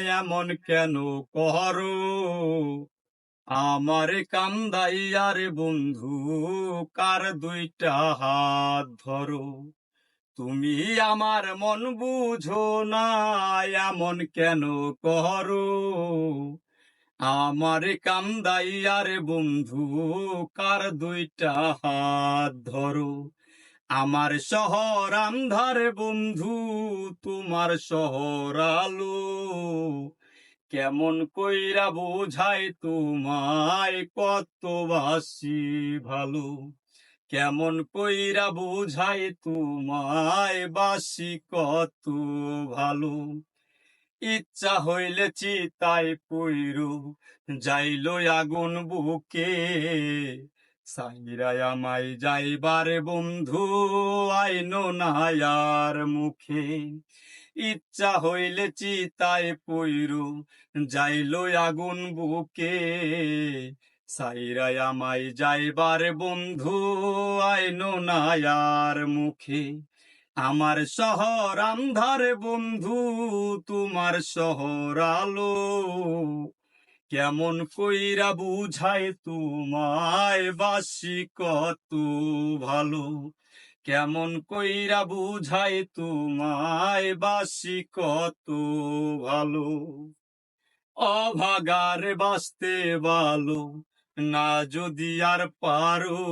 এমন কেন করো? আমার কান্দাইয়ার বন্ধু, কার দুইটা হাত ধরো? তুমি আমার মন বুঝো না, এমন কেন করো? আমার কান্দাইয়ার বন্ধু, কার দুইটা হাত ধরো? আমার শহর আন্ধার বন্ধু, তোমার শহর আলো। কেমন কইরা বোঝাই তোমায় কত বাসি ভালো। কেমন কইরা বোঝাই তোমায় বাসি কত ভালো। ইচ্ছা হইলে চিতাই পইরু, যাইল আগুন বুকে। সাইরাই আমায় যাইবার বন্ধু, আইনো নায়ার মুখে। ইচ্ছা হইলে চিতায় পইরু, যাইল আগুন বুকে। সাইরাই আমায় যাইবার বন্ধু, আইনো নায়ার মুখে। আমার শহর আন্ধার বন্ধু, তোমার শহর আলো। কেমন কইরা বুঝাই তোমায় বাসি কত ভালো। কেমন কইরা বুঝাই তোমায় বাসি কত ভালো। অভাগারে বাঁচতে ভালো, না যদি আর পারো।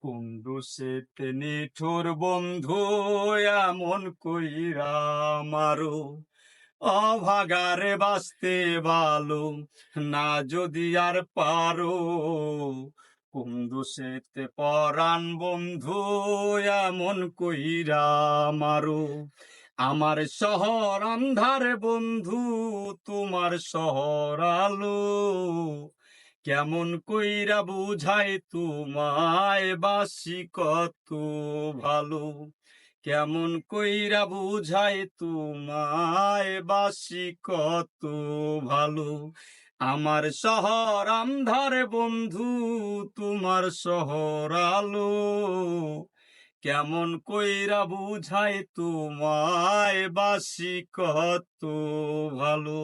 কুন্ডু সেতে নিঠুর বন্ধু, এমন কইরা মারো। অভাগারে বাঁচতে ভালো, না যদি আর পারো। কুন্দু সেতে পরাণ বন্ধু, এমন কইরা মারো। আমার শহর আন্ধার বন্ধু, তোমার শহর আলো। কেমন কইরা বুঝাই তোমায় বাসি কত ভালো। কেমন কইরা বুঝাই তোমায় বাসি কত ভালো? আমার শহর আন্ধার বন্ধু, তোমার শহর আলো। কেমন কইরা বুঝাই তোমায় বাসি কত ভালো?